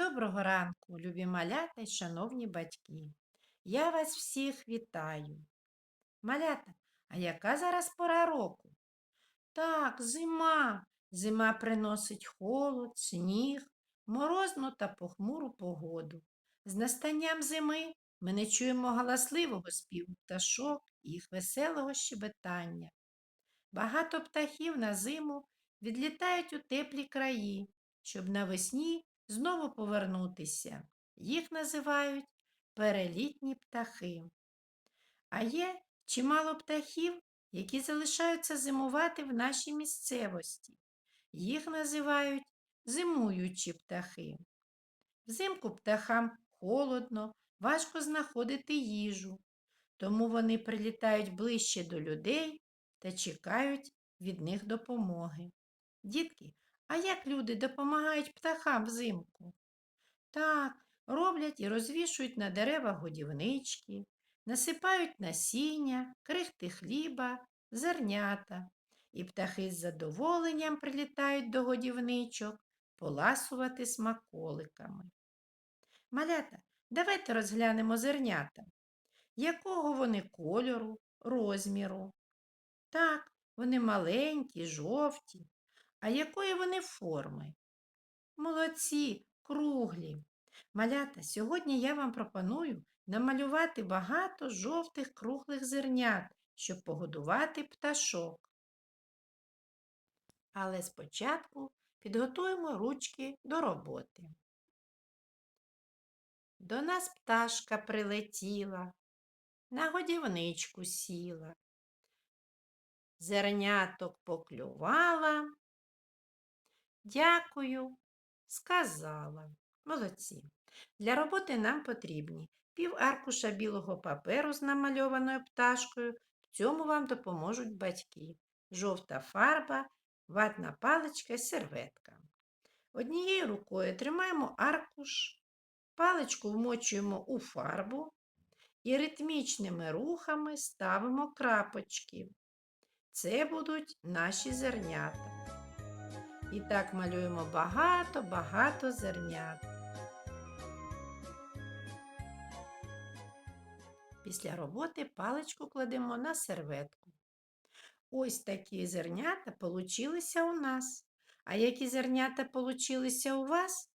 Доброго ранку, любі малята й шановні батьки. Я вас всіх вітаю. Малята, а яка зараз пора року? Так, зима. Зима приносить холод, сніг, морозну та похмуру погоду. З настанням зими ми не чуємо галасливого співу пташок і їх веселого щебетання. Багато птахів на зиму відлітають у теплі краї, щоб навесні знову повернутися. Їх називають перелітні птахи. А є чимало птахів, які залишаються зимувати в нашій місцевості. Їх називають зимуючі птахи. Взимку птахам холодно, важко знаходити їжу, тому вони прилітають ближче до людей та чекають від них допомоги. Дітки, а як люди допомагають птахам взимку? Так, роблять і розвішують на деревах годівнички, насипають насіння, крихти хліба, зернята, і птахи з задоволенням прилітають до годівничок поласувати смаколиками. Малята, давайте розглянемо зернята. Якого вони кольору, розміру? Так, вони маленькі, жовті. А якої вони форми? Молодці, круглі. Малята, сьогодні я вам пропоную намалювати багато жовтих круглих зернят, щоб погодувати пташок. Але спочатку підготуємо ручки до роботи. До нас пташка прилетіла, на годівничку сіла, зерняток поклювала. Дякую, сказала. Молодці. Для роботи нам потрібні пів аркуша білого паперу з намальованою пташкою. В цьому вам допоможуть батьки. Жовта фарба, ватна паличка і серветка. Однією рукою тримаємо аркуш, паличку вмочуємо у фарбу і ритмічними рухами ставимо крапочки. Це будуть наші зернята. І так малюємо багато-багато зернят. Після роботи паличку кладемо на серветку. Ось такі зернята получилися у нас. А які зернята получилися у вас?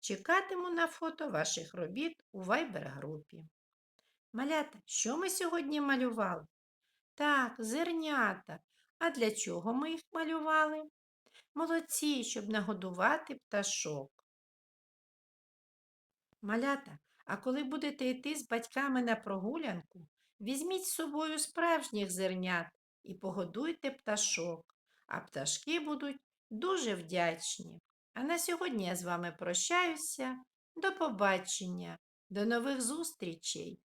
Чекатиму на фото ваших робіт у вайбер-групі. Малята, що ми сьогодні малювали? Так, зернята. А для чого ми їх малювали? Молодці, щоб нагодувати пташок. Малята, а коли будете йти з батьками на прогулянку, візьміть з собою справжніх зернят і погодуйте пташок, а пташки будуть дуже вдячні. А на сьогодні я з вами прощаюся. До побачення, до нових зустрічей!